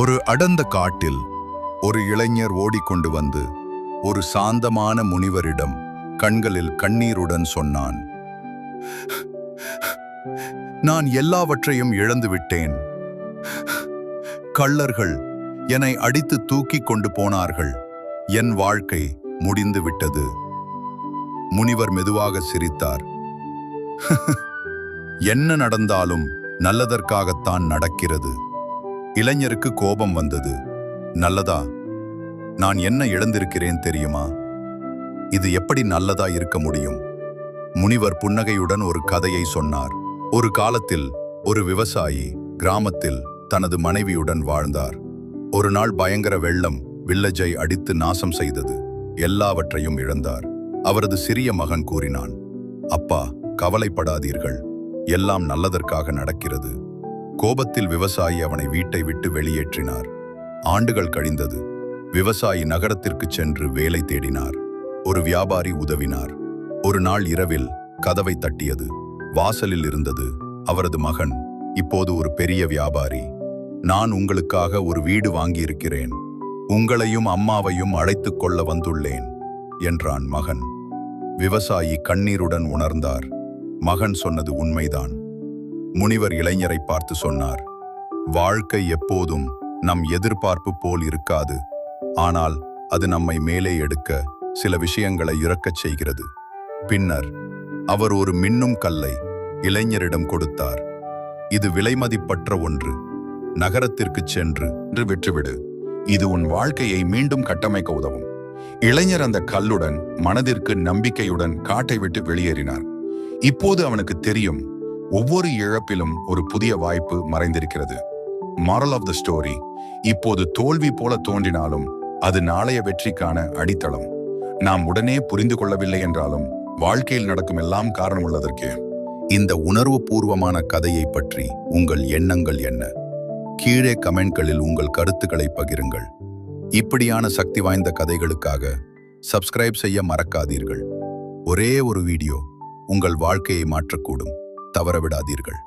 ஒரு அடர்ந்த காட்டில் ஒரு இளைஞர் ஓடிக்கொண்டு வந்து ஒரு சாந்தமான முனிவரிடம் கண்களில் கண்ணீருடன் சொன்னான் நான் எல்லாவற்றையும் இழந்து விட்டேன். கள்ளர்கள் என்னை அடித்து தூக்கிக் கொண்டு போனார்கள். என் வாழ்க்கை முடிந்து விட்டது. முனிவர் மெதுவாக சிரித்தார் என்ன நடந்தாலும் நல்லதற்காகத்தான் நடக்கிறது. இளைஞருக்கு கோபம் வந்தது. நல்லதா? நான் என்ன இழந்திருக்கிறேன் தெரியுமா? இது எப்படி நல்லதா இருக்க முடியும்? முனிவர் புன்னகையுடன் ஒரு கதையை சொன்னார். ஒரு காலத்தில் ஒரு விவசாயி கிராமத்தில் தனது மனைவியுடன் வாழ்ந்தார். ஒரு நாள் பயங்கர வெள்ளம் வில்லஜை அடித்து நாசம் செய்தது. எல்லாவற்றையும் இழந்தார். அவரது சிறிய மகன் கூறினான் அப்பா கவலைப்படாதீர்கள். எல்லாம் நல்லதற்காக நடக்கிறது. கோபத்தில் விவசாயி அவனை வீட்டை விட்டு வெளியேற்றினார். ஆண்டுகள் கழிந்தது. விவசாயி நகரத்திற்கு சென்று வேலை தேடினார். ஒரு வியாபாரி உதவினார். ஒரு நாள் இரவில் கதவை தட்டியது. வாசலில் இருந்தது அவரது மகன். இப்போது ஒரு பெரிய வியாபாரி. நான் உங்களுக்காக ஒரு வீடு வாங்கியிருக்கிறேன். உங்களையும் அம்மாவையும் அழைத்து கொள்ள வந்துள்ளேன் என்றான் மகன். விவசாயி கண்ணீருடன் உணர்ந்தார். மகன் சொன்னது உண்மைதான். முனிவர் இளைஞரை பார்த்து சொன்னார் வாழ்க்கை எப்போதும் நம் எதிர்பார்ப்பு போல் இருக்காது. ஆனால் அது நம்மை மேலே எடுக்க சில விஷயங்களை இறக்கச் செய்கிறது. பின்னர் அவர் ஒரு மின்னும் கல்லை இளைஞரிடம் கொடுத்தார் இது விலைமதிப்பற்ற ஒன்று. நகரத்திற்குச் சென்று விற்றுவிடு. இது உன் வாழ்க்கையை மீண்டும் கட்டமைக்க உதவும். இளைஞர் அந்த கல்லுடன் மனதிற்கு நம்பிக்கையுடன் காட்டை விட்டு வெளியேறினார். இப்போது அவனுக்கு தெரியும் ஒவ்வொரு இழப்பிலும் ஒரு புதிய வாய்ப்பு மறைந்திருக்கிறது. மாரல் ஆஃப் த ஸ்டோரி இப்போது தோல்வி போல தோன்றினாலும் அது நாளைய வெற்றிக்கான அடித்தளம். நாம் உடனே புரிந்து கொள்ளவில்லை என்றாலும் வாழ்க்கையில் நடக்கும் எல்லாம் காரணம் உள்ளதற்கே இந்த உணர்வு பூர்வமான கதையை பற்றி உங்கள் எண்ணங்கள் என்ன? கீழே கமெண்ட்களில் உங்கள் கருத்துக்களை பகிருங்கள். இப்படியான சக்தி வாய்ந்த கதைகளுக்காக சப்ஸ்கிரைப் செய்ய மறக்காதீர்கள். ஒரே ஒரு வீடியோ உங்கள் வாழ்க்கையை மாற்றக்கூடும். தவறவிடாதீர்கள்.